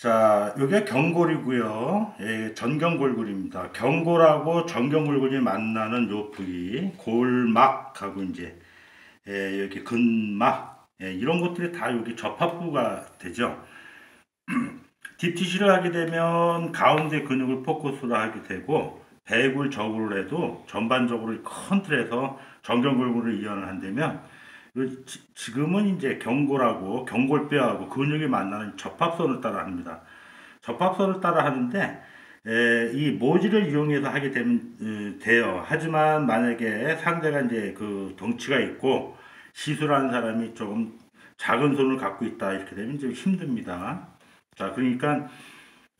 자, 이게 경골이고요. 예, 전경골골입니다. 경골하고 전경골골이 만나는 요 부위, 골막하고 이제 예, 여기 근막 예, 이런 것들이 다 여기 접합부가 되죠. 딥티시를 하게 되면 가운데 근육을 포커스로 하게 되고 배굴 저굴을 해도 전반적으로 큰 틀에서 전경골골을 이완을 한다면 지금은 이제 경골하고 경골뼈하고 근육이 만나는 접합선을 따라 합니다. 접합선을 따라 하는데 에, 이 모지를 이용해서 하게 되면 에, 돼요. 하지만 만약에 상대가 이제 그 덩치가 있고 시술하는 사람이 조금 작은 손을 갖고 있다 이렇게 되면 좀 힘듭니다. 자, 그러니까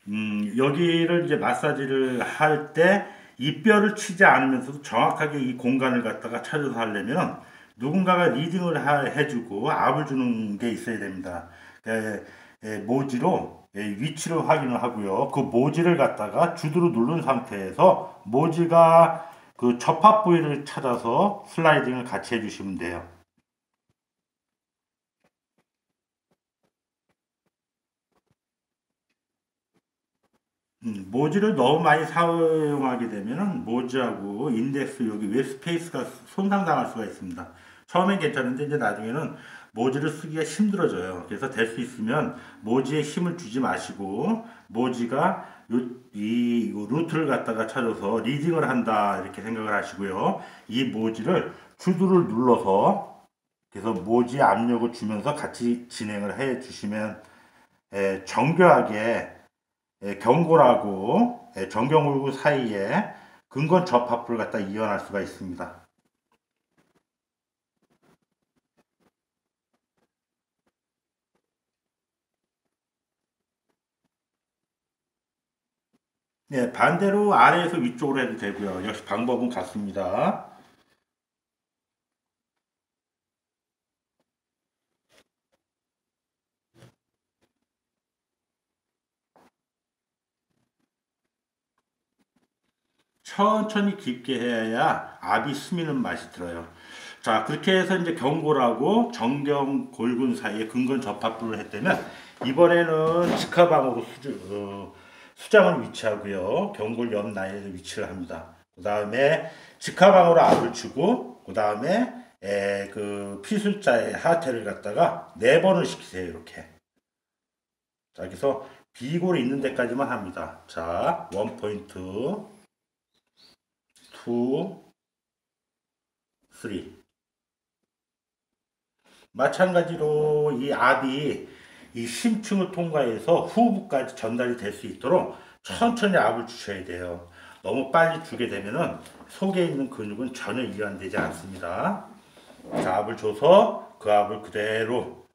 음, 여기를 이제 마사지를 할 때 이 뼈를 치지 않으면서도 정확하게 이 공간을 갖다가 찾아서 하려면 누군가가 리딩을 하, 해주고 압을 주는 게 있어야 됩니다. 에, 에, 모지로 에, 위치를 확인을 하고요. 그 모지를 갖다가 주드로 누른 상태에서 모지가 그 접합 부위를 찾아서 슬라이딩을 같이 해주시면 돼요. 음, 모지를 너무 많이 사용하게 되면 모지하고 인덱스 여기 웹 스페이스가 손상당할 수가 있습니다. 처음엔 괜찮은데 이제 나중에는 모지를 쓰기가 힘들어져요. 그래서 될 수 있으면 모지에 힘을 주지 마시고 모지가 요, 이 루트를 갖다가 찾아서 리딩을 한다 이렇게 생각을 하시고요. 이 모지를 주두를 눌러서 그래서 모지 압력을 주면서 같이 진행을 해 주시면 에, 정교하게 에, 경골하고 정경골구 사이에 근건 접합부를 갖다 이완할 수가 있습니다. 네, 반대로 아래에서 위쪽으로 해도 되고요. 역시 방법은 같습니다. 천천히 깊게 해야 압이 스미는 맛이 들어요. 자, 그렇게 해서 이제 경골하고 정경 골근 사이에 근건 접합부를 했다면 이번에는 직화방으로 수주, 어, 수장을 위치하고요. 경골 옆 라인에 위치를 합니다. 그 다음에 직화방으로 압을 주고 그 다음에 그 피술자의 하태를 갖다가 네 번을 시키세요. 이렇게. 자, 여기서 비골이 있는 데까지만 합니다. 자, 원 포인트, 투, 쓰리. 마찬가지로 이 압이 이 심층을 통과해서 후부까지 전달이 될 수 있도록 천천히 압을 주셔야 돼요. 너무 빨리 주게 되면은 속에 있는 근육은 전혀 이완되지 않습니다. 자, 압을 줘서 그 압을 그대로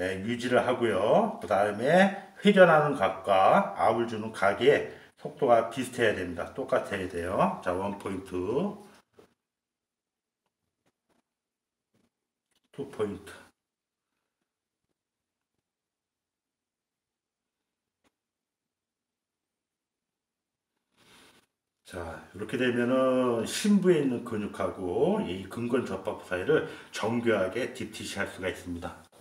예, 유지를 하고요. 그 다음에 회전하는 각과 압을 주는 각의 속도가 비슷해야 됩니다. 똑같아야 돼요. 자, 원 포인트, 투 포인트. 자, 이렇게 되면은 심부에 있는 근육하고 이 근건 접합 사이를 정교하게 딥티시 할 수가 있습니다.